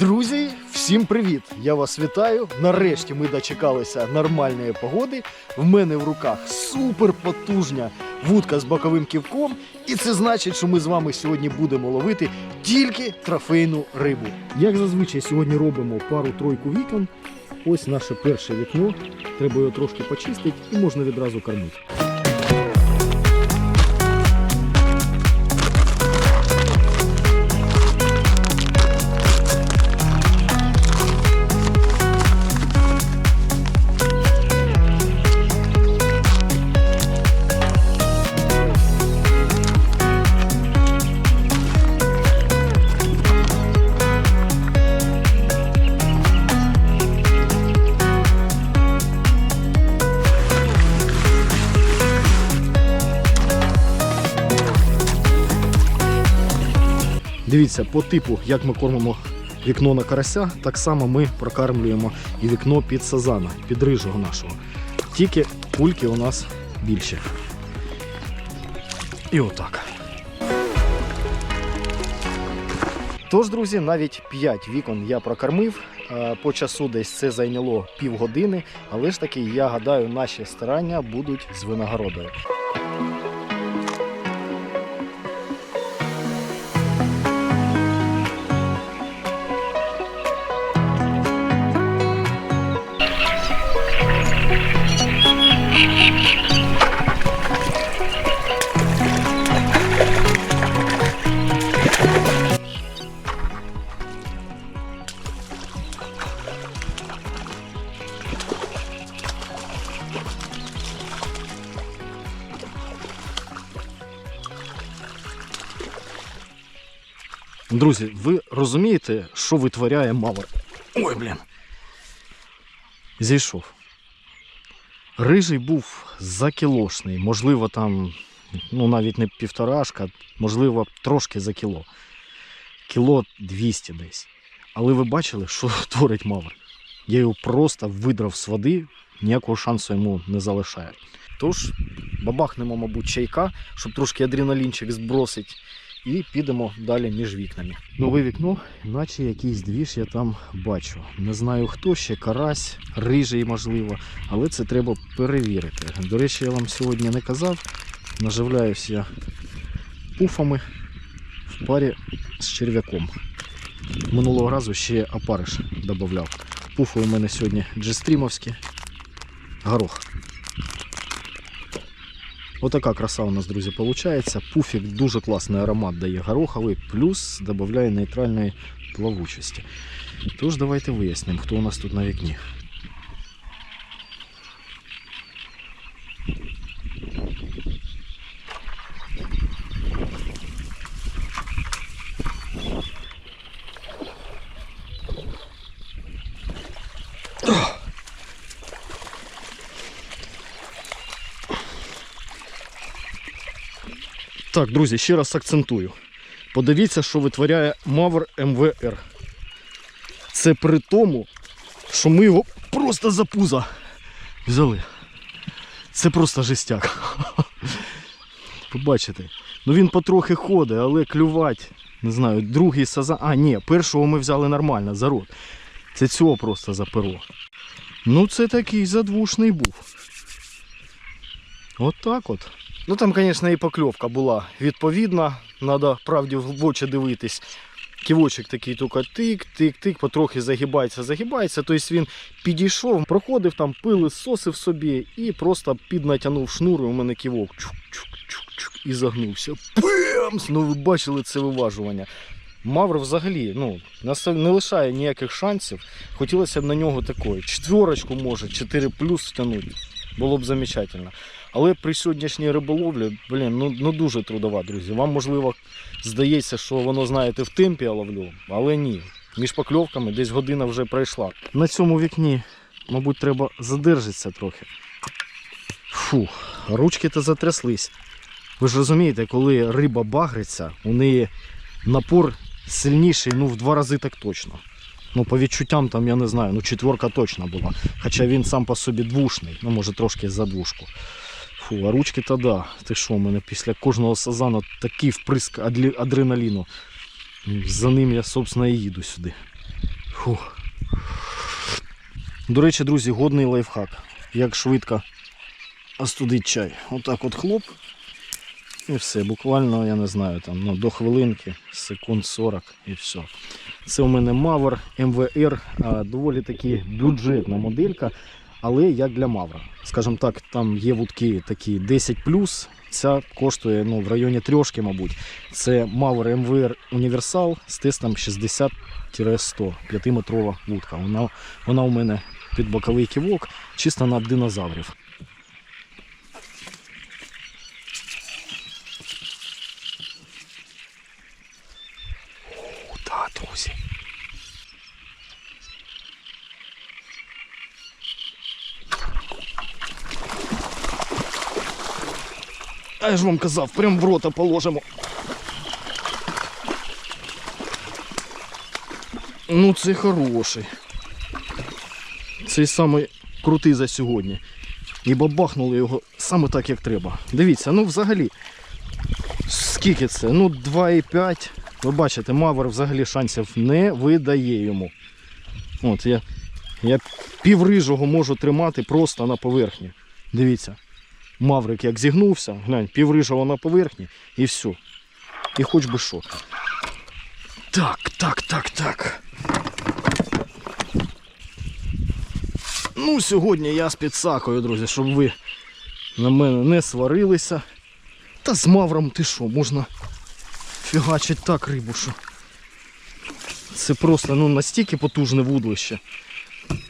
Друзі, всім привіт! Я вас вітаю. Нарешті ми дочекалися нормальної погоди. В мене в руках супер потужня вудка з боковим ківком. І це значить, що ми з вами сьогодні будемо ловити тільки трофейну рибу. Як зазвичай, сьогодні робимо пару-тройку вікон. Ось наше перше вікно. Треба його трошки почистити і можна відразу кормити. Дивіться, по типу, як ми кормимо вікно на карася, так само ми прокармлюємо і вікно під сазана, під рижого нашого. Тільки кульки у нас більші. І отак. Тож, друзі, навіть 5 вікон я прокормив. Е, По часу десь це зайняло півгодини, але ж таки, я гадаю, наші старання будуть з винагородою. Друзі, ви розумієте, що витворяє мавр? Ой, блін. Зійшов. Рижий був закілошний, можливо, там, ну навіть не півторашка, можливо, трошки за кіло. Кіло 200 десь. Але ви бачили, що творить мавр? Я його просто видрав з води, ніякого шансу йому не залишає. Тож, бабахнемо, мабуть, чайка, щоб трошки адреналінчик збросить і підемо далі між вікнами. Нове вікно, наче якийсь двіж я там бачу. Не знаю хто ще, карась, рижий, можливо, але це треба перевірити. До речі, я вам сьогодні не казав. Наживляюся пуфами в парі з черв'яком. Минулого разу ще опариш додавав. Пуфи у мене сьогодні джестрімовські. Горох. Отака краса у нас, друзі, виходить. Пуфік дуже класний аромат дає гороховий, плюс додає нейтральної плавучості. Тож давайте вияснимо, хто у нас тут на вікні. Так, друзі, ще раз акцентую. Подивіться, що витворяє Мавр МВР. Це при тому, що ми його просто за пуза взяли. Це просто жестяк. Побачите. Ну він потрохи ходить, але клювать. Не знаю, другий сазан. А, ні, першого ми взяли нормально, за рот. Це цього просто за перо. Ну, це такий задвушний був. От так от. Ну там, звісно, і покльовка була відповідна. Треба правді в очі дивитись. Ківочок такий тільки тик-тик-тик, потрохи загибається, загибається. Тобто він підійшов, проходив там, пили, сосив собі і просто піднатягнув шнур, і у мене ківок чук-чук-чук-чук і загнувся. Пимс! Ну ви бачили це виважування. Мавр взагалі ну, не лишає ніяких шансів. Хотілося б на нього такої. Четверочку може, 4 плюс втягнути. Було б замечательно. Але при сьогоднішній риболовлі, блін, ну, ну дуже трудова, друзі. Вам можливо здається, що воно, знаєте, в темпі я ловлю, але ні. Між покльовками десь година вже пройшла. На цьому вікні, мабуть, треба задержатися трохи. Фу, ручки-то затряслись. Ви ж розумієте, коли риба багриться, у неї напор сильніший, ну в два рази так точно. Ну, по відчуттям, там, я не знаю, ну четверка точно була. Хоча він сам по собі двушний, ну може трошки за двушку. Фу, а ручки то да. Ти що, у мене після кожного сазану такий вприск адреналіну. За ним я, собственно, і їду сюди. Фух. До речі, друзі, годний лайфхак. Як швидко остудить чай. Отак от хлоп. І все. Буквально, я не знаю, там, ну, до хвилинки, секунд 40 і все. Це у мене Мавр МВР, доволі таки бюджетна моделька, але як для Мавра. Скажімо так, там є вудки такі 10 Ця коштує ну, в районі трьошки, мабуть. Це Mauer MVR Універсал з тестом 60-100, 5-метрова вудка. Вона, вона у мене під боковий ківок, чисто на динозаврів. О, да, друзі. А я ж вам казав, прям в рота положимо. Ну, це хороший. Цей самий крутий за сьогодні. І бабахнули його саме так, як треба. Дивіться, ну взагалі. Скільки це? Ну, 2,5. Ви бачите, Мавр взагалі шансів не видає йому. От я, я піврижого можу тримати просто на поверхні. Дивіться. Маврик як зігнувся, глянь, піврижого на поверхні і все. І хоч би що. Так, так, так, так. Ну, сьогодні я з підсакою, друзі, щоб ви на мене не сварилися. Та з мавром ти що, можна фігачить так рибу, що. Це просто ну, настільки потужне вудлище.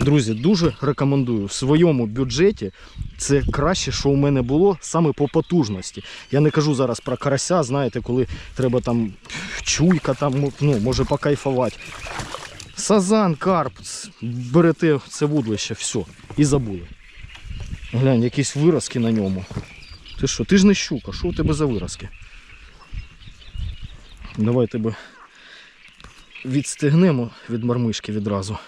Друзі, дуже рекомендую. В своєму бюджеті це краще, що у мене було саме по потужності. Я не кажу зараз про карася, знаєте, коли треба там чуйка, там, ну, може покайфувати. Сазан, карп, берете це вудлище, все, і забули. Глянь, якісь виразки на ньому. Ти що, ти ж не щука, що у тебе за виразки? Давай тебе відстегнемо від мармишки відразу.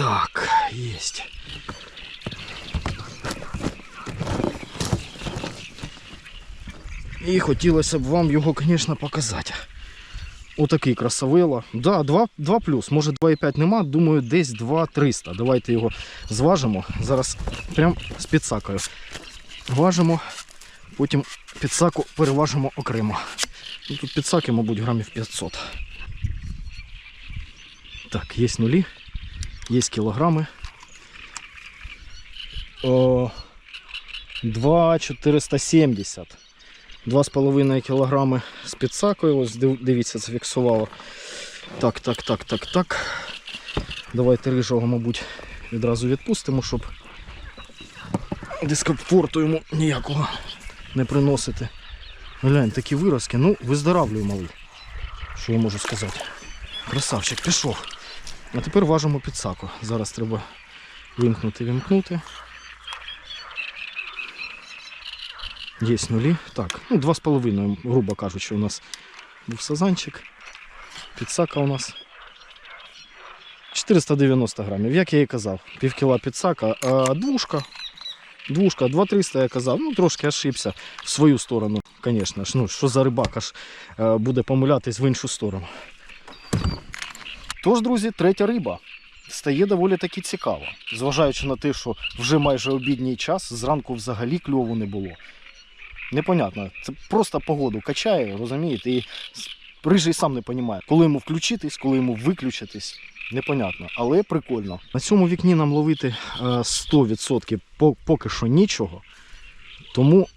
Так, єсть. І хотілося б вам його, звісно, показати. Отакий красавело. Да, 2, 2 плюс, може 2,5 нема, думаю, десь 2,300. Давайте його зважимо. Зараз прям з підсакою. Важимо, потім підсаку переважимо окремо. Ну, Тут підсаки, мабуть, грамів 500. Так, є нулі, є кілограми. О, 2,470. 2,5 кілограми з підсакою. Ось див- дивіться, зафіксувало. Так, так, так, так, так. Давайте рижого, мабуть, відразу відпустимо, щоб дискомфорту йому ніякого не приносити. Глянь, такі виразки. Ну, виздоравлюй, малий. Що я можу сказати? Красавчик, пішов. А тепер важимо підсаку. Зараз треба вимкнути, вімкнути. Є нулі. Так, ну 2,5, грубо кажучи, у нас був сазанчик. Підсака у нас 490 грамів, як я і казав, пів кіла підсака, а двушка. Двушка, 2,300 я казав, ну трошки ошибся в свою сторону, звісно ж. Ну, що за рибак аж е, буде помилятись в іншу сторону. Тож, друзі, третя риба стає доволі таки цікаво. Зважаючи на те, що вже майже обідній час, зранку взагалі кльову не було. Непонятно. Це просто погоду качає, розумієте? І рижий сам не розуміє, коли йому включитись, коли йому виключитись. Непонятно, але прикольно. На цьому вікні нам ловити е, 100% поки що нічого. Тому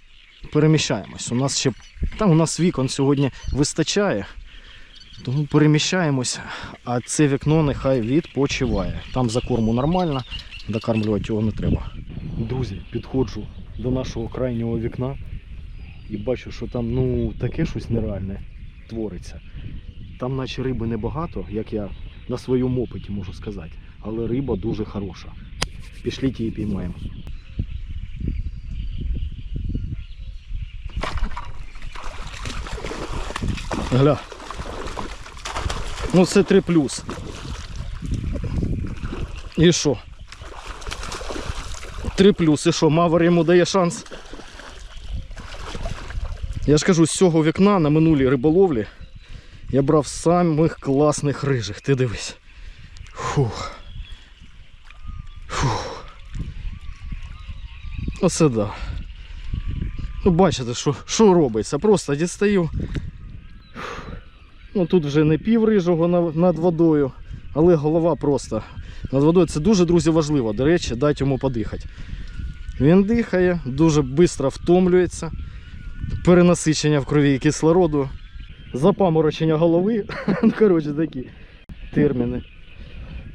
переміщаємось. У нас ще там у нас вікон сьогодні вистачає. Тому переміщаємось, а це вікно нехай відпочиває. Там за корму нормально, докармлювати його не треба. Друзі, підходжу до нашого крайнього вікна і бачу, що там ну таке щось нереальне твориться. Там наче риби небагато, як я на своєму опиті можу сказати, але риба дуже хороша. Пішліть її піймаємо. Гля. Ну це 3 плюс. І що? 3 плюс, і що, Мавр йому дає шанс? Я ж кажу, з цього вікна на минулій риболовлі Я брав самих класних рижих, ти дивись. Фух. Фух. Оце да. Ну, бачите, що, що робиться. Просто дістаю. Ну тут вже не пів рижого над водою, але голова просто над водою. Це дуже, друзі, важливо. До речі, дати йому подихати. Він дихає, дуже швидко втомлюється. Перенасичення в крові кислороду, запаморочення голови. Коротше, такі терміни.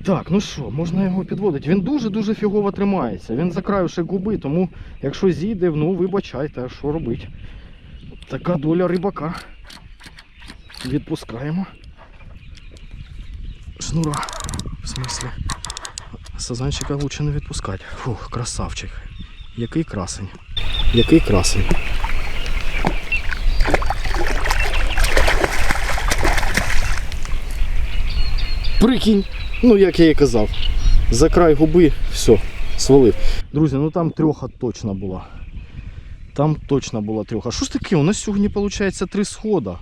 Так, ну що, можна його підводити. Він дуже-дуже фігово тримається. Він закраюше губи, тому якщо зійде, ну вибачайте, а що робити. Така доля рибака. Відпускаємо. Шнура. В смислі. Сазанчика лучше не відпускати. Фух, красавчик. Який красень. Який красень. Прикинь, ну як я і казав. За край губи, все, свалив. Друзі, ну там трьоха точно була. Там точно була трьоха. Що ж таке? У нас сьогодні виходить три схода.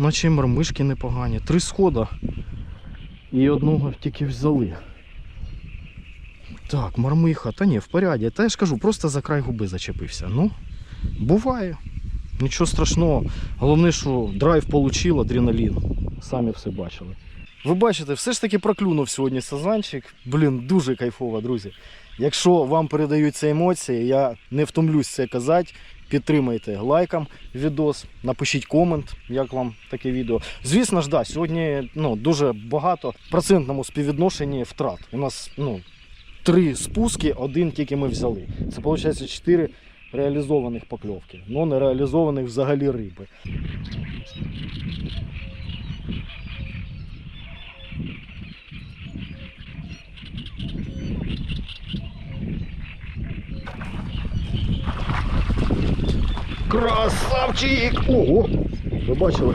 Наче й мармишки непогані. Три схода. І одного тільки взяли. Так, мармиха, та ні, в поряді. Та я ж кажу, просто за край губи зачепився. Ну, буває. Нічого страшного. Головне, що драйв получив, адреналін. Самі все бачили. Ви бачите, все ж таки проклюнув сьогодні сазанчик. Блін, дуже кайфово, друзі. Якщо вам передаються емоції, я не втомлюсь це казати. Підтримайте лайком відос, напишіть комент, як вам таке відео. Звісно ж, да, сьогодні ну, дуже багато в процентному співвідношенні втрат. У нас ну, три спуски, один тільки ми взяли. Це виходить чотири реалізованих покльовки, але не реалізованих взагалі риби. Красавчик! Ого! Ви бачили?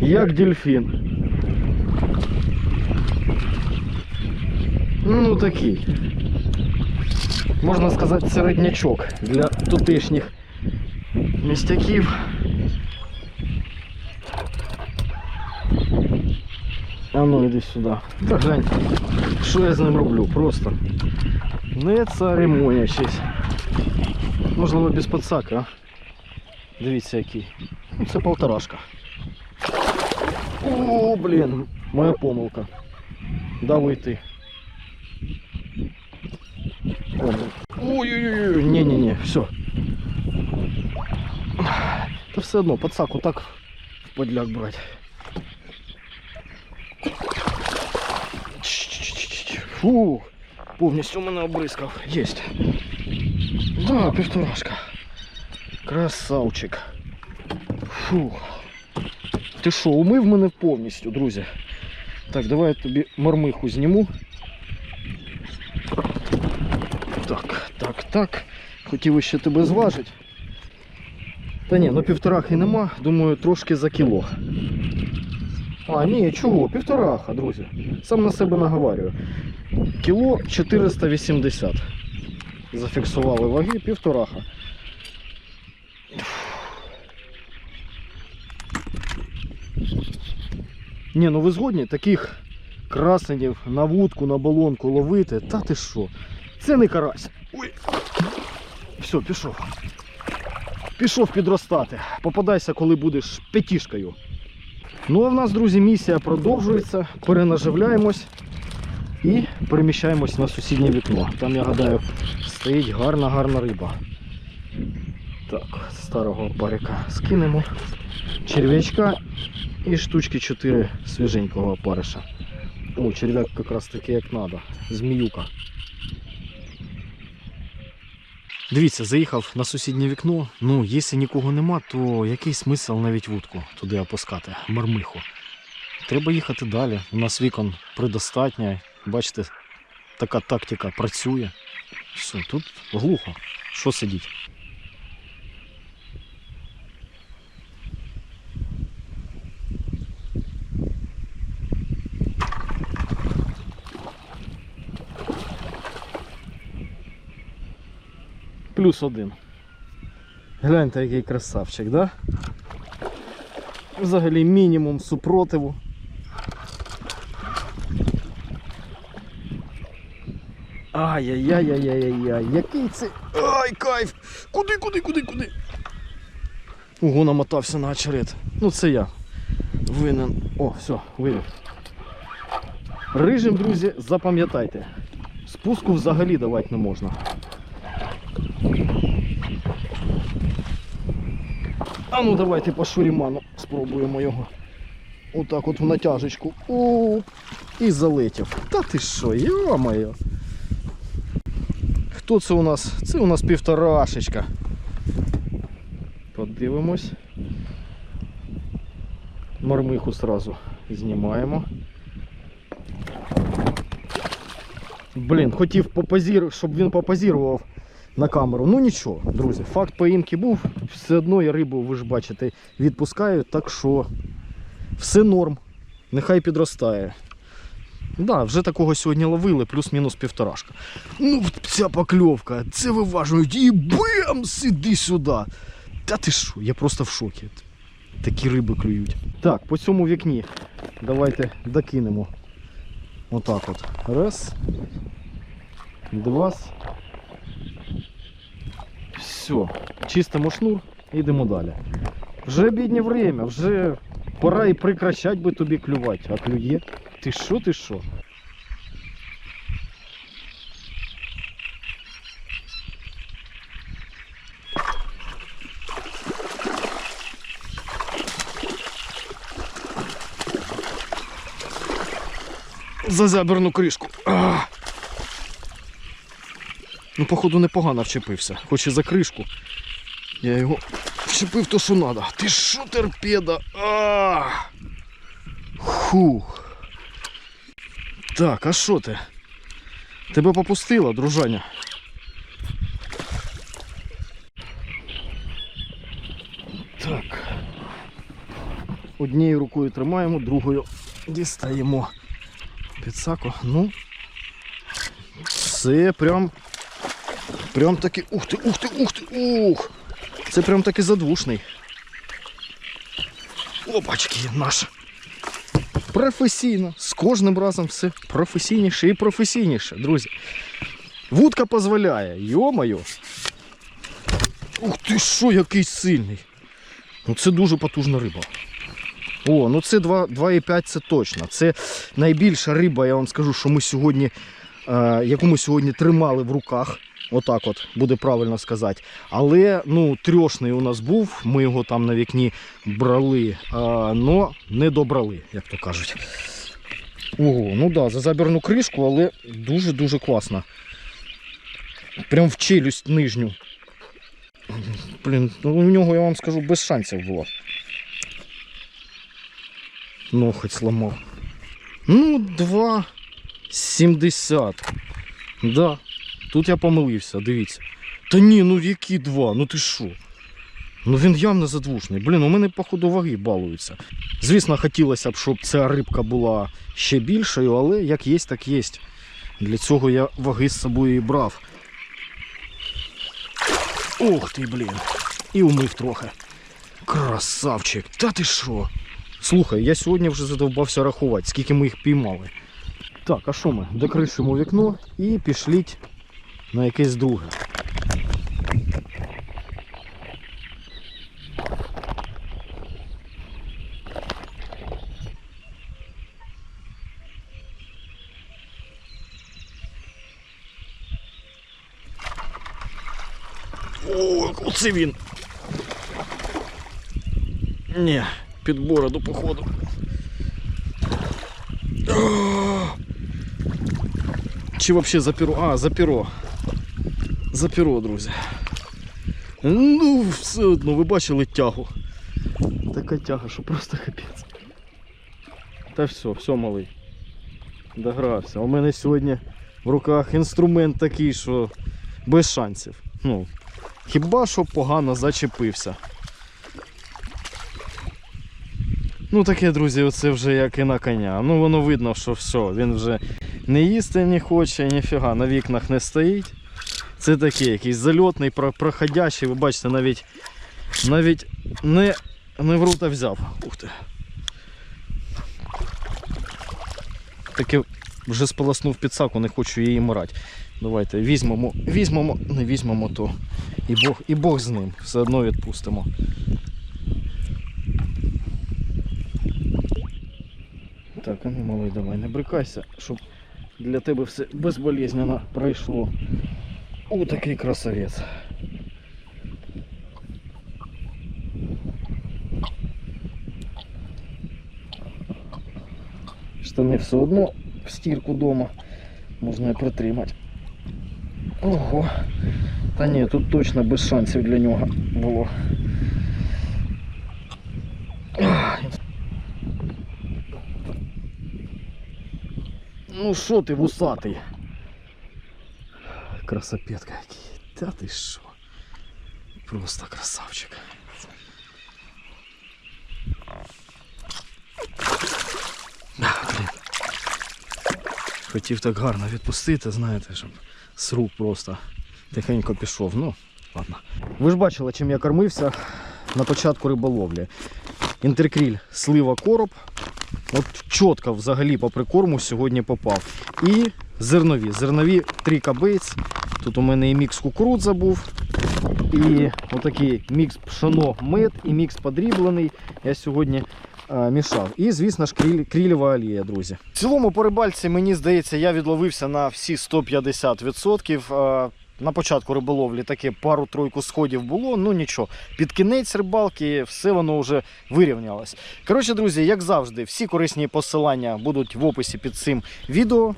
Як дельфін. Ну такий. Можна сказати, середнячок для тутешніх містяків. А ну іди сюди. Та глянь, що я з ним роблю? Просто не церемонячись. Можливо без подсака, а? Дивіться який. Ну, Це полторашка. О, блін, моя помилка. Дав уйти. Ой-ой-ой, ні-ні-ні, все. Та все одно, подсаку так в подляк брать. Фу, Повністю мене обрискав. Єсть. Да, півторашка. Красавчик. Фух. Ти що, умив мене повністю, друзі? Так, давай я тобі мормиху зніму. Так, так, так. Хотів ще тебе зважити. Та ні, ну півторахи нема, думаю, трошки за кіло. А, ні, чого, півтораха, друзі. Сам на себе наговарюю. Кіло 480. Зафіксували ваги, півтораха. Ні, ну ви згодні таких красенів на вудку, на балонку ловити. Та ти що? Це не карась. Ой. Все, пішов. Пішов підростати. Попадайся, коли будеш п'ятішкою. Ну а в нас, друзі, місія продовжується. Перенаживляємось і переміщаємось на сусіднє вікно. Там, я гадаю, стоїть гарна, гарна риба. Так, старого парика скинемо. Черв'ячка і штучки 4 свіженького опариша. О, черв'як якраз таки як треба. Зміюка. Дивіться, заїхав на сусіднє вікно. Ну, якщо нікого нема, то який смисл навіть вудку туди опускати, мармиху. Треба їхати далі. У нас вікон предостатньо. Бачите, така тактика працює. Все, тут глухо. Що сидіть? Плюс один. Гляньте, який красавчик, да? взагалі мінімум супротиву. Ай-яй-яй-яй-яй-яй, який це. Ай, кайф! Куди, куди, куди, куди? Ого, намотався на очерет. Ну це я. Винен. О, все, вивів. Рижим, друзі, запам'ятайте. Спуску взагалі давати не можна. А ну давайте по шуріману спробуємо його. Отак от в натяжечку. Оп. І залетів. Та ти що, йо-моє. Хто це у нас? Це у нас півторашечка. Подивимось. Мормиху сразу знімаємо. Блін, хотів попозірувати, щоб він попозірував на камеру. Ну нічого, друзі, факт поїмки був. Все одно я рибу, ви ж бачите, відпускаю, так що все норм. Нехай підростає. Да, вже такого сьогодні ловили, плюс-мінус півторашка. Ну, ця покльовка, це виважують і бам! Сиди сюди. Та ти що, я просто в шокі. Такі риби клюють. Так, по цьому вікні давайте докинемо. Отак от. Раз. Два. Все. Чистимо шнур і йдемо далі. Вже біднє время, вже пора і прекращать би тобі клювати, а клює. Ти що, ти що? За заберну кришку. А! Ну, походу, непогано вчепився. Хоч і за кришку. Я його вчепив то, що треба. Ти що, торпеда? А! Так, а що ти? Тебе попустило, дружаня? Так. Однією рукою тримаємо, другою дістаємо підсаку. Ну. Це прям. Прям таки. Ух ти, ух ти, ух ти, ух! Це прям таки задвушний. Опачки, наш. Професійно. З кожним разом все професійніше і професійніше, друзі. Вудка дозволяє, йо-моє. Ух ти що, який сильний. Ну це дуже потужна риба. О, ну це 2,5 це точно. Це найбільша риба, я вам скажу, що ми сьогодні, е, яку ми сьогодні тримали в руках. Отак от буде правильно сказати. Але ну, трьошний у нас був, ми його там на вікні брали, але не добрали, як то кажуть. Ого, ну да, за забірну кришку, але дуже-дуже класно. Прям в челюсть нижню. Блін, ну у нього, я вам скажу, без шансів було. Ноготь сломав. Ну, 2,70. Да. Тут я помилився, дивіться. Та ні, ну які два? Ну ти що? Ну він явно задвушний. Блін, у мене походу ваги балуються. Звісно, хотілося б, щоб ця рибка була ще більшою, але як є, так є. Для цього я ваги з собою і брав. Ох ти, блін. І умив трохи. Красавчик, та ти що? Слухай, я сьогодні вже задовбався рахувати, скільки ми їх піймали. Так, а що ми? Докришимо вікно і пішліть на якесь друге. Оце він. Ні, під бороду, походу. Чи взагалі за перо? А, за перо. За перо, друзі. Ну, все одно, ви бачили тягу. Така тяга, що просто капець. Та все, все, малий. Догрався. У мене сьогодні в руках інструмент такий, що без шансів. Ну, хіба що погано зачепився. Ну таке, друзі, оце вже як і на коня. Ну воно видно, що все, він вже не їсти не хоче, ніфіга, на вікнах не стоїть. Це такий якийсь зальотний, проходящий, ви бачите, навіть навіть не не в рота взяв. Ух ти. Таке вже сполоснув підсаку, не хочу її мирати. Давайте візьмемо, візьмемо, не візьмемо то. І Бог, і Бог з ним. Все одно відпустимо. Так, а ну малий, давай, не брикайся, щоб для тебе все безболезненно пройшло. О, такий красавець. Штани все одно в стірку вдома можна і притримати. Ого. Та ні, тут точно без шансів для нього було. Ну що ти вусатий? Красопетка який. Та ти що? Просто красавчик. Блін. Хотів так гарно відпустити, знаєте, щоб з рук просто тихенько пішов. Ну, ладно. Ви ж бачили, чим я кормився на початку риболовлі. Інтеркріль, слива короб. От чітко взагалі по прикорму сьогодні попав. І зернові. Зернові три кабиць. Тут у мене і мікс кукурудза був. І отакий мікс пшено мед і мікс подріблений. Я сьогодні е, мішав. І, звісно ж, крілєва олія, друзі. В цілому по рибальці, мені здається, я відловився на всі 150%. На початку риболовлі таке пару-тройку сходів було, ну нічого. Під кінець рибалки все воно вже вирівнялось. Коротше, друзі, як завжди, всі корисні посилання будуть в описі під цим відео.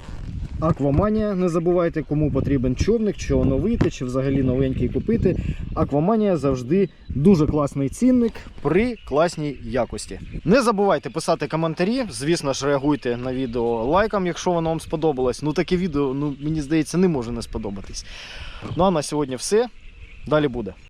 Акваманія, не забувайте, кому потрібен човник, чи оновити, чи взагалі новенький купити. Акваманія завжди дуже класний цінник при класній якості. Не забувайте писати коментарі. Звісно ж, реагуйте на відео лайком, якщо воно вам сподобалось. Ну таке відео, ну мені здається, не може не сподобатись. Ну а на сьогодні все. Далі буде.